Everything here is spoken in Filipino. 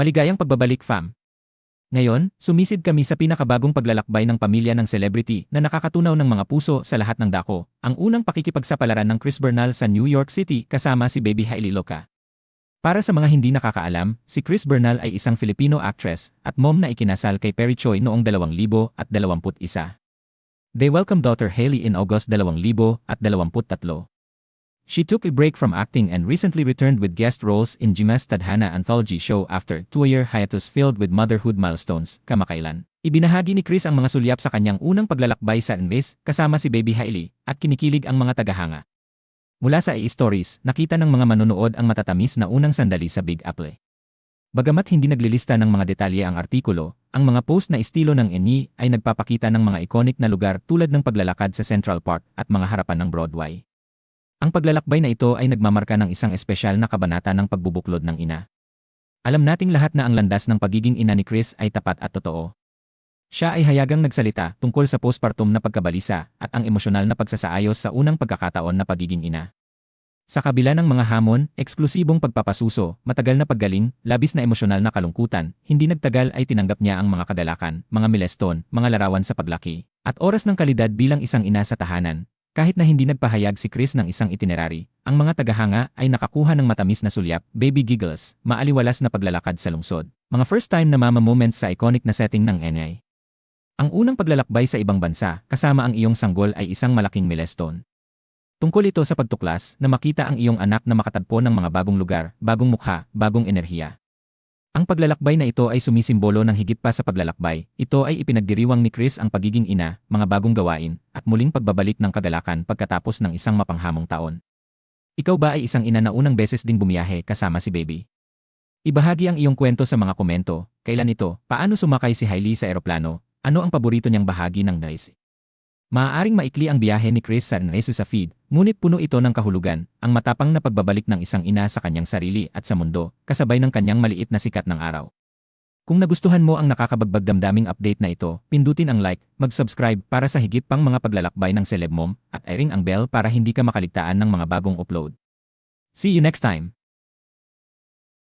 Maligayang pagbabalik fam. Ngayon, sumisid kami sa pinakabagong paglalakbay ng pamilya ng celebrity na nakakatunaw ng mga puso sa lahat ng dako, ang unang pakikipagsapalaran ng Chris Bernal sa New York City kasama si Baby Hailey Loca. Para sa mga hindi nakakaalam, si Chris Bernal ay isang Filipino actress at mom na ikinasal kay Perry Choi noong 2021. They welcomed daughter Hailey in August 2023. She took a break from acting and recently returned with guest roles in Jima's Tadhana anthology show after two-year hiatus filled with motherhood milestones, kamakailan. Ibinahagi ni Chris ang mga sulyap sa kanyang unang paglalakbay sa Envis kasama si Baby Hailey at kinikilig ang mga tagahanga. Mula sa e-stories, nakita ng mga manonood ang matatamis na unang sandali sa Big Apple. Bagamat hindi naglilista ng mga detalye ang artikulo, ang mga post na estilo ng Eni ay nagpapakita ng mga iconic na lugar tulad ng paglalakad sa Central Park at mga harapan ng Broadway. Ang paglalakbay na ito ay nagmamarka ng isang espesyal na kabanata ng pagbubuklod ng ina. Alam nating lahat na ang landas ng pagiging ina ni Chris ay tapat at totoo. Siya ay hayagang nagsalita tungkol sa postpartum na pagkabalisa at ang emosyonal na pagsasaayos sa unang pagkakataon na pagiging ina. Sa kabila ng mga hamon, eksklusibong pagpapasuso, matagal na paggaling, labis na emosyonal na kalungkutan, hindi nagtagal ay tinanggap niya ang mga kadalakan, mga milestone, mga larawan sa paglaki, at oras ng kalidad bilang isang ina sa tahanan, kahit na hindi nagpahayag si Chris ng isang itinerary, ang mga tagahanga ay nakakuha ng matamis na sulyap, baby giggles, maaliwalas na paglalakad sa lungsod. Mga first time na mama moments sa iconic na setting ng NI. Ang unang paglalakbay sa ibang bansa, kasama ang iyong sanggol ay isang malaking milestone. Tungkol ito sa pagtuklas na makita ang iyong anak na makatagpo ng mga bagong lugar, bagong mukha, bagong enerhiya. Ang paglalakbay na ito ay sumisimbolo ng higit pa sa paglalakbay. Ito ay ipinagdiriwang ni Chris ang pagiging ina, mga bagong gawain, at muling pagbabalik ng kagalakan pagkatapos ng isang mapanghamong taon. Ikaw ba ay isang ina na unang beses ding bumiyahe kasama si baby? Ibahagi ang iyong kwento sa mga komento. Kailan ito? Paano sumakay si Hailey sa eroplano? Ano ang paborito niyang bahagi ng nice? Maaaring maikli ang biyahe ni Chris sa Nresu sa feed, ngunit puno ito ng kahulugan, ang matapang na pagbabalik ng isang ina sa kanyang sarili at sa mundo, kasabay ng kanyang maliit na sikat ng araw. Kung nagustuhan mo ang nakakabagbag damdaming update na ito, pindutin ang like, mag-subscribe para sa higit pang mga paglalakbay ng Celeb Mom, at i-ring ang bell para hindi ka makaligtaan ng mga bagong upload. See you next time!